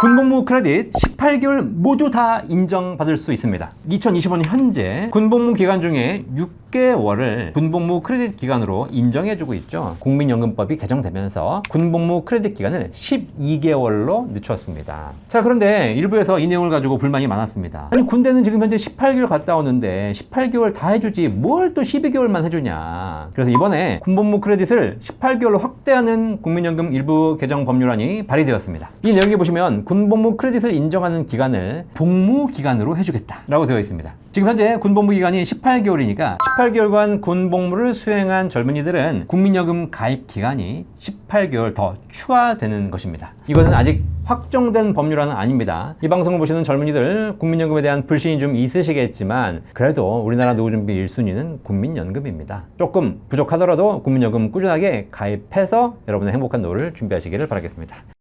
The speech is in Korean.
군 복무 크레딧 18개월 모두 다 인정받을 수 있습니다. 2025년 현재 군복무 기간 중에 6개월을 군복무 크레딧 기간으로 인정해주고 있죠. 국민연금법이 개정되면서 군복무 크레딧 기간을 12개월로 늦췄습니다. 자, 그런데 일부에서 이 내용을 가지고 불만이 많았습니다. 아니, 군대는 지금 현재 18개월 갔다 오는데 18개월 다 해주지 뭘 또 12개월만 해주냐. 그래서 이번에 군복무 크레딧을 18개월로 확대하는 국민연금 일부 개정 법률안이 발의되었습니다. 이 내용에 보시면 군복 무 크레딧을 인정하는 기간을 복무 기간으로 해주겠다라고 되어 있습니다. 지금 현재 군복무 기간이 18개월이니까 18개월간 군복무를 수행한 젊은이들은 국민연금 가입 기간이 18개월 더 추가되는 것입니다. 이것은 아직 확정된 법률안은 아닙니다. 이 방송을 보시는 젊은이들 국민연금에 대한 불신이 좀 있으시겠지만 그래도 우리나라 노후준비 1순위는 국민연금입니다. 조금 부족하더라도 국민연금 꾸준하게 가입해서 여러분의 행복한 노후를 준비하시기를 바라겠습니다.